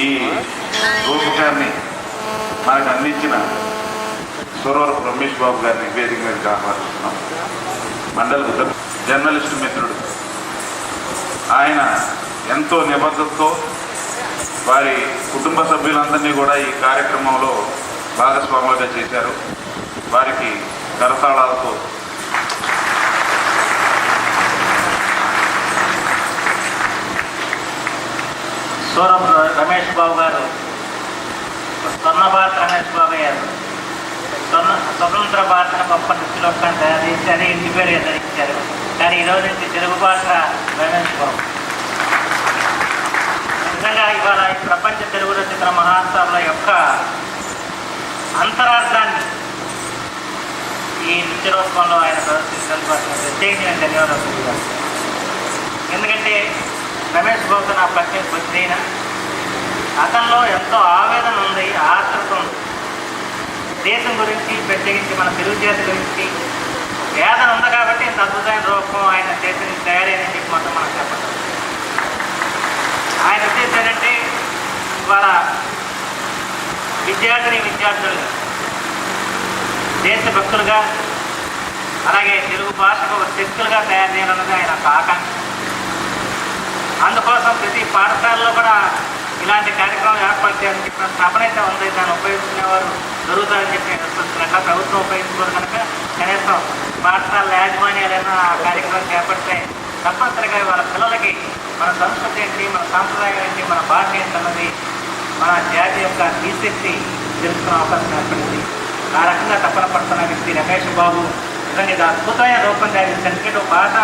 ఈ రూపకాన్ని మనకు అందించిన సురవర రమేష్ బాబు గారిని వేదిక మీదకి ఆహ్వానిస్తున్నాం. మండల ఉత్తర జర్నలిస్టు మిత్రుడు. ఆయన ఎంతో నిబద్ధతతో వారి కుటుంబ సభ్యులందరినీ కూడా ఈ కార్యక్రమంలో భాగస్వాములుగా చేశారు. వారికి కరతాళాలతో దూరం రమేష్ బాబు గారు. స్వర్ణ భారత రమేష్ బాబు గారు. స్వర్ణ స్వతంత్ర భారతను గొప్ప దృష్టిలోకాన్ని తయారు చేసి ఇంటి పేరు ధరించారు కానీ ఈరోజు నుంచి తెలుగు భాష రమేష్ బాబు. నిజంగా ఇవాళ ఈ ప్రపంచ తెలుగు రచయితల మహాత్సవాల యొక్క అంతరార్థాన్ని ఈ నృత్య రూపంలో ఆయన ప్రదర్శించడానికి ప్రత్యేకంగా ధన్యవాదాలు ఎందుకంటే రమేష్ బాబుతో నా ప్రత్యేక వచ్చిన అతనిలో ఎంతో ఆవేదన ఉంది ఆతృత ఉంది. దేశం గురించి ప్రత్యేకించి మన తెలుగు జాతి గురించి వేదన ఉంది కాబట్టి ఇంత అద్భుతమైన రూపం ఆయన చేసిన తయారైందని చెప్పి మొత్తం మనం చెప్పడం ఆయన ఉద్దేశం ఏంటంటే ఇవాళ విద్యార్థిని విద్యార్థులు దేశభక్తులుగా అలాగే తెలుగు భాషకు శక్తులుగా తయారు చేయాలన్నది ఆయన ఒక ఆకాంక్ష. అందుకోసం ప్రతి పాఠశాలలో కూడా ఇలాంటి కార్యక్రమం ఏర్పాటు చేయాలని చెప్పిన స్థాపన అయితే ఉంది. దాన్ని ఉపయోగించుకునేవారు దొరుకుతారని చెప్పి నేను ప్రభుత్వం ఉపయోగించుకోరు కనుక కనీసం పాఠశాల యాజమాన్యాలైనా ఆ కార్యక్రమం చేపడితే తప్పనిసరిగా వాళ్ళ పిల్లలకి మన సంస్కృతి ఏంటి మన సాంప్రదాయం ఏంటి మన భాష ఏంటి అన్నది మన జాతి యొక్క ఈశక్తి తెలుసుకునే అవకాశం ఏర్పడింది. ఆ రకంగా తప్పన పడుతున్న వ్యక్తి రమేష్ బాబు నిజంగా ఇది అద్భుతమైన రూపం దాని చేశారు భాష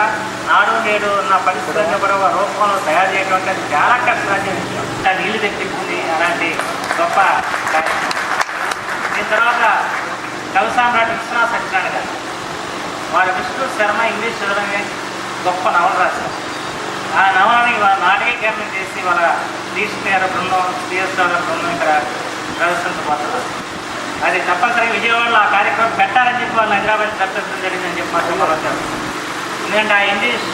నాడు నేడు ఉన్న పరిస్థితులను కూడా ఒక రూపంలో తయారు చేయడం అంటే అది చాలా కష్టమైన విషయం ఆ నీళ్ళు తెప్పించింది అలాంటి గొప్ప దీని తర్వాత కవి సామ్రాట్ విశ్వనాథ్ సత్యనారాయణ గారు వారి విష్ణు శర్మ ఇంగ్లీష్ చదవడమే గొప్ప నవల రాశారు. ఆ నవలని వారు నాటకీకరణ చేసి వాళ్ళ తీసుకునే బృందం సిఎస్ఆర్ బృందం ఇక్కడ ప్రదర్శించబోతున్నారు అది తప్పనిసరిగా విజయవాడలో ఆ కార్యక్రమం పెట్టాలని చెప్పి వాళ్ళు హైదరాబాద్ దర్శించడం జరిగిందని చెప్పి మాత్రం వచ్చారు ఎందుకంటే ఆ ఇంగ్లీష్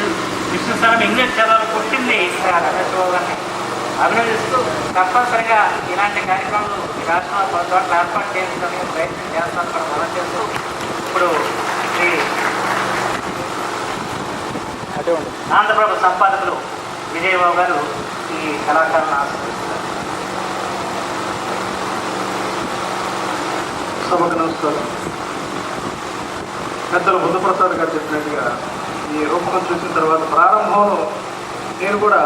విష్ణు స్థలం ఇంగ్లీష్ చదవాలి పుట్టింది ఆ రమేష్ అభినందిస్తూ తప్పనిసరిగా ఇలాంటి కార్యక్రమాలు ఈ రాష్ట్రంలో పలు చోట్ల ఏర్పాటు చేయడానికి ప్రయత్నం చేస్తాను మనం మనం చేస్తూ ఇప్పుడు ఈ ఆంధ్రప్రభ సంపాదకులు విజయబాబు గారు ఈ కళాకారులను ఆస్వాదిస్తారు సభకు నమస్కారం పెద్దలు బుద్ధప్రసాద్ గారు చెప్పినట్టుగా ఈ రూపకం చూసిన తర్వాత ప్రారంభంలో నేను కూడా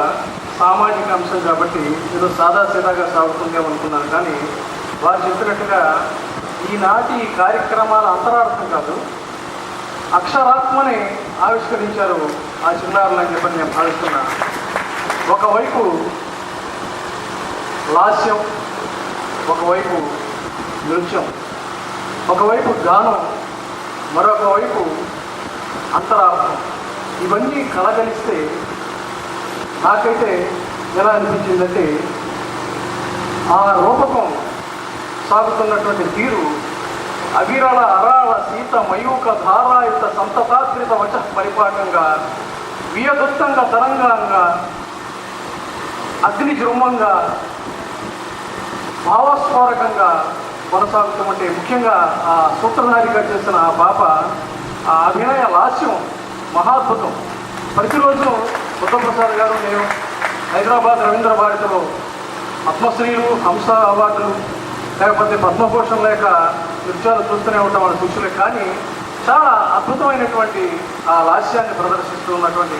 సామాజిక అంశం కాబట్టి ఏదో సాదాసీదాగా సాగుతుందేమో అనుకున్నాను. కానీ వారు చెప్పినట్టుగా ఈనాటి ఈ కార్యక్రమాల అంతరార్థం కాదు. అక్షరాత్మని ఆవిష్కరించారు ఆ చిన్నారులు అని చెప్పని నేను భావిస్తున్నా. ఒకవైపు లాస్యం ఒకవైపు నృత్యం ఒకవైపు గానం మరొక వైపు అంతరార్థం. ఇవన్నీ కలగలిస్తే నాకైతే ఎలా అనిపించిందంటే ఆ రూపకం సాగుతున్నటువంటి తీరు అవిరళ అరాళ సీత మయూక ధారాయుత సంతతాశ్రిత వచ పరిపాటంగా వియదుత్తంగా తరంగాంగా అగ్ని జృంభంగా భావస్ఫోరకంగా కొనసాగుతుంటే ముఖ్యంగా ఆ సూత్రధారిగా చేసిన ఆ పాప ఆ అభినయ లాస్యం మహాద్భుతం. ప్రతిరోజు బుద్ధప్రసాద్ గారు నేను హైదరాబాద్ రవీంద్ర భారతిలో పద్మశ్రీలు హంస అవార్డులు లేకపోతే పద్మభూషణ్ లేక నృత్యాలు చూస్తూనే ఉంటాం వాళ్ళ శిష్యులే. కానీ చాలా అద్భుతమైనటువంటి ఆ లాస్యాన్ని ప్రదర్శిస్తూ ఉన్నటువంటి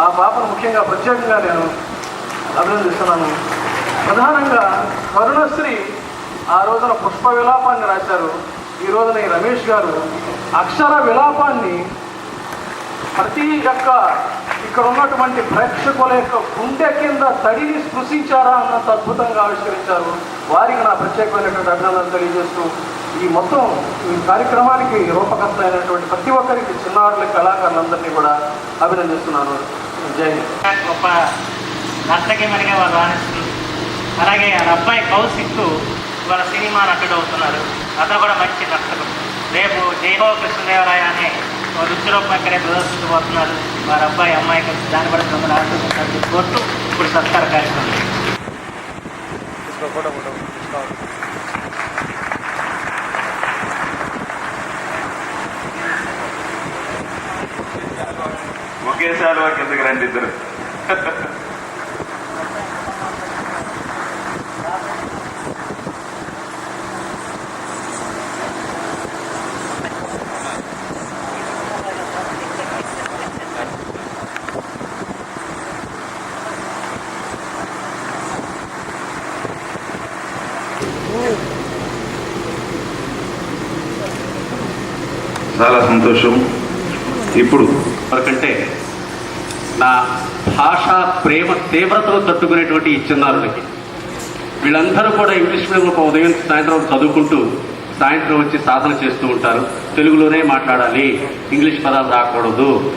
ఆ పాపను ముఖ్యంగా ప్రత్యేకంగా నేను అభినందిస్తున్నాను. ప్రధానంగా కరుణశ్రీ ఆ రోజున పుష్ప విలాపాన్ని రాశారు. ఈ రోజున ఈ రమేష్ గారు అక్షర విలాపాన్ని ప్రతి యొక్క ఇక్కడ ఉన్నటువంటి ప్రేక్షకుల యొక్క గుండె కింద తడిని స్పృశించారా అన్నంత అద్భుతంగా ఆవిష్కరించారు. వారికి నా ప్రత్యేకమైనటువంటి అభినందనలు తెలియజేస్తూ ఈ మొత్తం ఈ కార్యక్రమానికి రూపకర్త అయినటువంటి ప్రతి ఒక్కరికి చిన్నారుల కళాకారులందరినీ కూడా అభినందిస్తున్నాను. జై గొప్ప నర్తకిమనిగా వాళ్ళు రాణిస్తుంది అలాగే వాళ్ళ అబ్బాయి కౌశిక్ వాళ్ళ సినిమా నటుడు అవుతున్నారు. అతను కూడా మంచి నర్తకుడు. రేపు జయబాబు కృష్ణదేవరాయ అనే ఒక నృత్యరూపం ఇక్కడే ప్రదర్శించబోతున్నారు వారి అబ్బాయి అమ్మాయి కలిసి దాన్ని కూడా మిమ్మల్ని ఆశీర్వదించాలని కోరుతూ ఇప్పుడు సత్కార కార్యక్రమం. ఫోటో ఫోటో ఒకేసారి వారికి ఎందుకు రండి ఇద్దరు. చాలా సంతోషం. ఇప్పుడు వరకంటే నా భాషా ప్రేమ తీవ్రతను తట్టుకునేటువంటి ఈ వీళ్ళందరూ కూడా ఇంగ్లీష్ మీడియంలో ఉదయం సాయంత్రం చదువుకుంటూ సాయంత్రం వచ్చి సాధన చేస్తూ ఉంటారు. తెలుగులోనే మాట్లాడాలి. ఇంగ్లీష్ పదాలు రాకూడదు.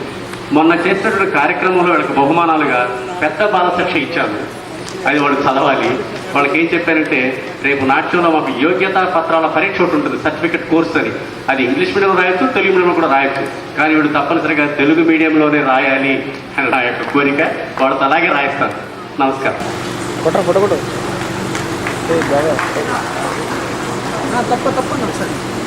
మొన్న చేసినటువంటి కార్యక్రమంలో వాళ్ళకి బహుమానాలుగా పెద్ద బాలశిక్ష ఇచ్చాను అది వాళ్ళు చదవాలి. వాళ్ళకి ఏం చెప్పారంటే రేపు నాట్యంలో మాకు యోగ్యతా పత్రాల పరీక్ష ఒకటి ఉంటుంది సర్టిఫికెట్ కోర్స్ అని. అది ఇంగ్లీష్ మీడియం రాయొచ్చు తెలుగు మీడియంలో కూడా రాయొచ్చు. కానీ వీళ్ళు తప్పనిసరిగా తెలుగు మీడియంలోనే రాయాలి అని నా యొక్క కోరిక. వాళ్ళతో అలాగే రాయిస్తాను. నమస్కారం. తప్ప తప్పండి ఒకసారి